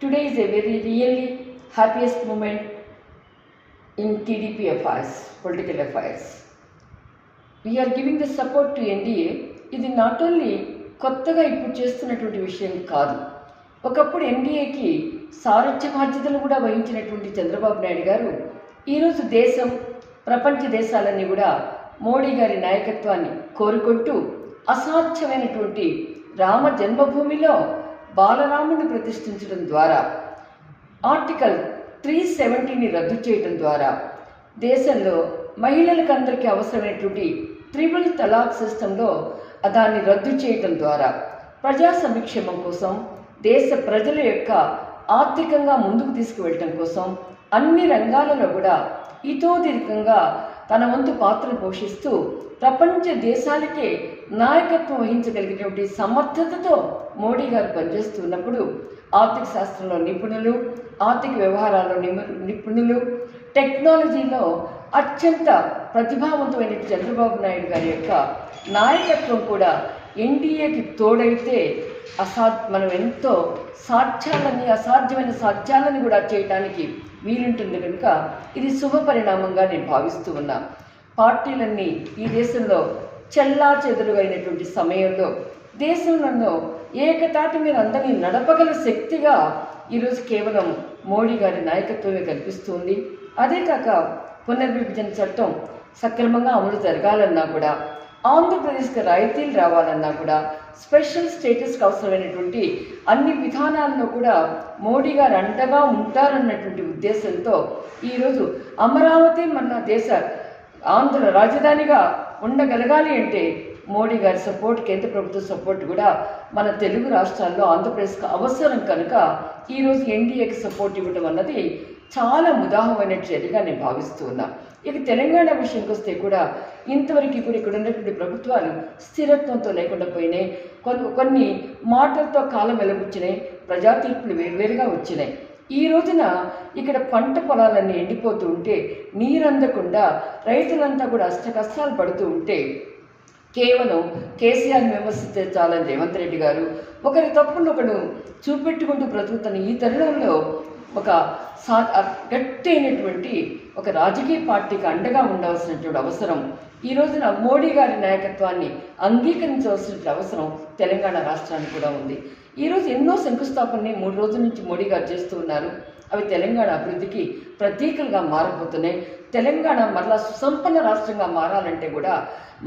Today is a very really happiest moment in TDP affairs, political affairs. We are giving the support to NDA. ఇది not only కొత్తగా ఇప్పుడు చేస్తున్నటువంటి విషయం కాదు ఒకప్పుడు ఎన్డీఏకి సారథ్య బాధ్యతలు కూడా వహించినటువంటి చంద్రబాబు నాయుడు గారు ఈరోజు దేశం ప్రపంచ దేశాలన్నీ కూడా మోడీ గారి నాయకత్వాన్ని కోరుకుంటూ అసాధ్యమైనటువంటి రామ జన్మభూమిలో బాలరాముని ప్రతిష్ఠించడం ద్వారా ఆర్టికల్ త్రీ సెవెంటీని రద్దు చేయడం ద్వారా దేశంలో మహిళలకు అందరికీ అవసరమైనటువంటి ట్రిపుల్ తలాక్ సిస్టంలో దాన్ని రద్దు చేయడం ద్వారా ప్రజా సంక్షేమం కోసం దేశ ప్రజల యొక్క ఆర్థికంగా ముందుకు తీసుకువెళ్ళటం కోసం అన్ని రంగాలలో కూడా ఇతోదీర్ఘంగా తన వంతు పాత్ర పోషిస్తూ ప్రపంచ దేశాలకే నాయకత్వం వహించగలిగినటువంటి సమర్థతతో మోడీ గారు పనిచేస్తున్నప్పుడు ఆర్థిక శాస్త్రంలో నిపుణులు ఆర్థిక వ్యవహారాల్లో నిపుణులు టెక్నాలజీలో అత్యంత ప్రతిభావంతమైన చంద్రబాబు నాయుడు గారి యొక్క నాయకత్వం కూడా ఎన్డీఏకి తోడైతే అసా మనం ఎంతో సాధ్యాలని అసాధ్యమైన సాధ్యాలని కూడా చేయటానికి వీలుంటుంది కనుక ఇది శుభ పరిణామంగా నేను భావిస్తూ ఉన్నా. పార్టీలన్నీ ఈ దేశంలో చెల్లా చెదురుగైనటువంటి సమయంలో దేశంలో ఏకతాటి మీద అందరినీ నడపగల శక్తిగా ఈరోజు కేవలం మోడీ గారి నాయకత్వమే కల్పిస్తుంది. అదే కాక పునర్విభజన చట్టం సక్రమంగా అమలు జరగాలన్నా కూడా ఆంధ్రప్రదేశ్కి రాయితీలు రావాలన్నా కూడా స్పెషల్ స్టేటస్కి అవసరమైనటువంటి అన్ని విధానాల్లో కూడా మోడీ గారు అండగా ఉంటారన్నటువంటి ఉద్దేశంతో ఈరోజు అమరావతి మన దేశ ఆంధ్ర రాజధానిగా ఉండగలగాలి అంటే మోడీ గారి సపోర్ట్ కేంద్ర ప్రభుత్వ సపోర్ట్ కూడా మన తెలుగు రాష్ట్రాల్లో ఆంధ్రప్రదేశ్కి అవసరం కనుక ఈరోజు ఎన్డీఏకి సపోర్ట్ ఇవ్వడం అన్నది చాలా ముదాహమైన చర్యగా నేను భావిస్తూ ఉన్నా. ఇక తెలంగాణ విషయంకి వస్తే కూడా ఇంతవరకు కూడా ఇక్కడ ఉన్నటువంటి ప్రభుత్వాలు స్థిరత్వంతో లేకుండా పోయినాయి. కొన్ని కొన్ని మాటలతో కాలం వెలబుచ్చినాయి ప్రజా తీర్పులు వేరువేరుగా వచ్చినాయి. ఈ రోజున ఇక్కడ పంట పొలాలన్నీ ఎండిపోతూ ఉంటే నీరందకుండా రైతులంతా కూడా అష్ట కష్టాలు పడుతూ ఉంటే కేవలం కేసీఆర్ని విమర్శిస్తే చాలని రేవంత్ రెడ్డి గారు ఒకరి తప్పును ఒకడు చూపెట్టుకుంటూ బ్రతుకుతున్న ఈ తరుణంలో ఒక సా గట్టి అయినటువంటి ఒక రాజకీయ పార్టీకి అండగా ఉండవలసినటువంటి అవసరం. ఈ రోజున మోడీ గారి నాయకత్వాన్ని అంగీకరించవలసిన అవసరం తెలంగాణ రాష్ట్రానికి కూడా ఉంది. ఈరోజు ఎన్నో శంకుస్థాపనని మూడు రోజుల నుంచి మోడీ గారు చేస్తూ ఉన్నారు. అవి తెలంగాణ అభివృద్ధికి ప్రతీకలుగా మారబోతున్నాయి తెలంగాణ మరలా సుసంపన్న రాష్ట్రంగా మారాలంటే కూడా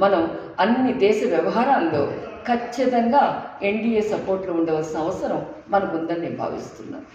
మనం అన్ని దేశ వ్యవహారాల్లో ఖచ్చితంగా ఎన్డీఏ సపోర్ట్లో ఉండవలసిన అవసరం మనకుందని నేను భావిస్తున్నాను.